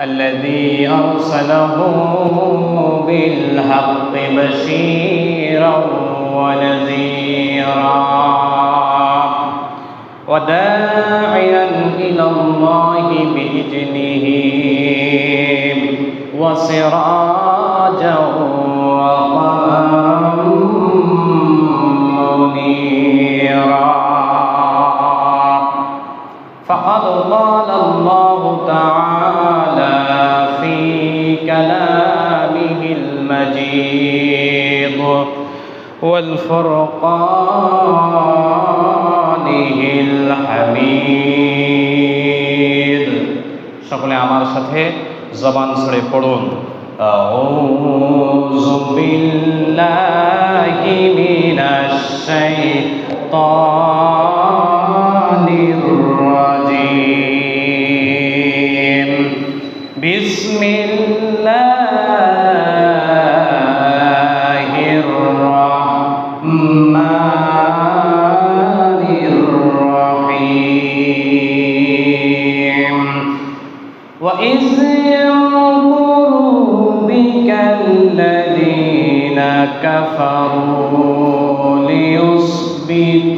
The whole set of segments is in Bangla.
الذي أرسله بالحق بشيرا ونذيرا. وداعيا إلى الله بإذنه وسراجا وقمرا منيرا. قال الله تعالى في كلامه المجيد والفرقانه الحميد সকলে আমার সাথে জবান ছড়ে পড়ুন أعوذ بالله من الشيطان بسم الله الرحمن الرحيم. وإذ يمكر بك الذين كفروا ليثبتوك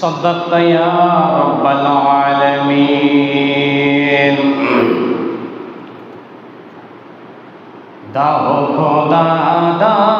صدقت يا رب العالمين. دعوة خدا دعوة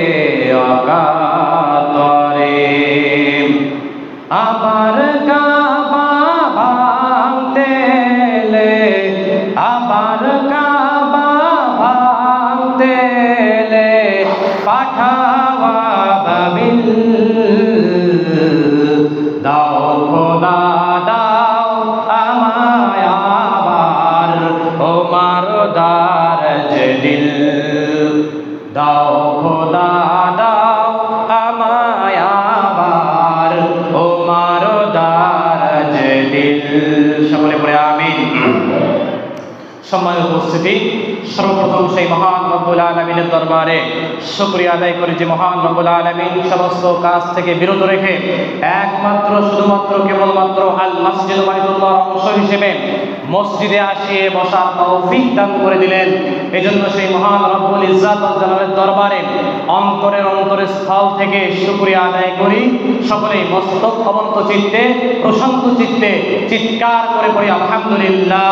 সকলে পড়ে আমিন। সম্মানিত উপস্থিতি সর্বপ্রথম সেই মহান রব্বুল আলমিনের দরবারে শুক্রিয়া আদায় করি যে মহান রব্বুল আলমিন সমস্ত কাজ থেকে বিরত রেখে একমাত্র, শুধুমাত্র, কেবলমাত্র আল মসজিদ মাহিদুল্লাহ অংশ হিসেবে মসজিদে আসিয়ে বসার তৌফিক দান করে দিলেন। এজন্য সেই মহান রব্বুল ইজ্জাত জালালের দরবারে অন্তরের অন্তরের স্থল থেকে শুক্রিয়া আদায় করি। সকলেই মস্তক অবন্ত চিত্তে, প্রশান্ত চিত্তে, চিৎকার করে পড়ি, আলহামদুলিল্লাহ।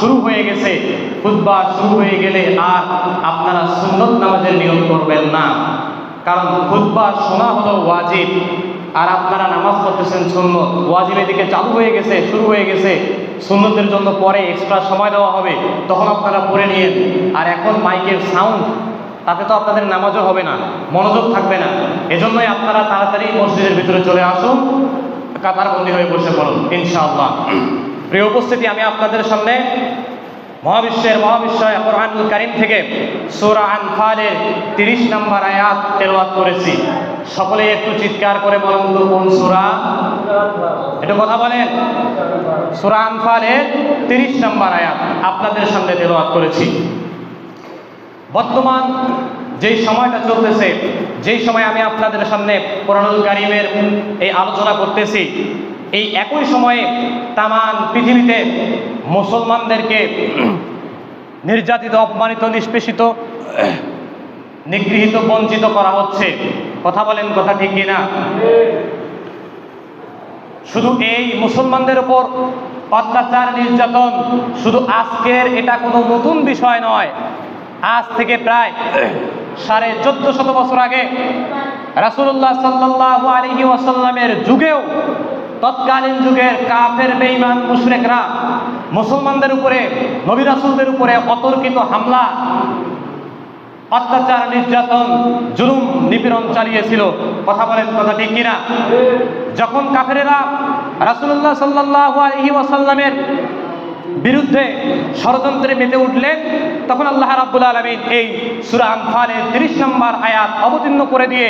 শুরু হয়ে গেছে। খুতবা শুরু হয়ে গেলে আর আপনারা সুন্নত নামাজের নিয়ম করবেন না। কারণ খুতবা শোনা হলো ওয়াজিব। আর আপনারা নামাজ পড়তেছেন সুন্নত। ওয়াজিবের দিকে চালু হয়ে গেছে, শুরু হয়ে গেছে। সুন্নতের জন্য পরে এক্সট্রা সময় দেওয়া হবে। তখন আপনারা পড়ে নিয়েন। আর এখন মাইকের সাউন্ড তাতে তো আপনাদের নামাজও হবে না, মনোযোগ থাকবে না। এজন্যই আপনারা তাড়াতাড়ি মসজিদের ভিতরে চলে আসুন। কাতারবন্দি হয়ে বসে পড়ুন, ইনশাআল্লাহ। প্রিয় উপস্থিতি, আমি আপনাদের সামনে মহাবিশ্বের মহাবিশ্বয় কোরআনুল কারিম থেকে সূরা আনফালের তিরিশ নম্বর আয়াত তেলাওয়াত করেছি। সকলে একটু চিৎকার করে বলুন তো, কোন সূরা? একটু কথা বলেন। সূরা আনফালের তিরিশ নম্বর আয়াত আপনাদের সামনে তেলাওয়াত করেছি। বর্তমান যেই সময়টা চলতেছে, যেই সময় আমি আপনাদের সামনে কোরআনুল কারিমের এই আলোচনা করতেছি এই একই সময়ে তামান পৃথিবীতে মুসলমানদেরকে নির্যাতিত, অপমানিত, নিষ্পেষিত, নিগৃহীত, বঞ্চিত করা হচ্ছে। কথা বলেন কথা ঠিক কিনা? শুধু এই মুসলমানদের উপর অত্যাচার, নির্যাতন, শুধু আজকের এটা কোনো নতুন বিষয় নয়। আজ থেকে প্রায় সাড়ে চোদ্দ শত বছর আগে রাসুল্লাহ সাল্লাহ আলহি ওয়াসাল্লামের যুগেও তৎকালীন যুগের কাফের, বেঈমান, মুশরেকরা মুসলমানদের উপরে, নবী রাসুলদের উপরে অতর্কিত হামলা, অত্যাচার, নির্যাতন, জুলুম, নিপীড়ন চালিয়েছিল। কথা বলেন কথা ঠিক কিনা? যখন কাফেরেরা রাসুল্লাহ সাল্লাহ ওয়াসাল্লামের বিরুদ্ধে ষড়যন্ত্রে মেতে উঠলেন, তখন আল্লাহ রাব্বুল আলমিন এই সুরা আনফালের তিরিশ নম্বর আয়াত অবতীর্ণ করে দিয়ে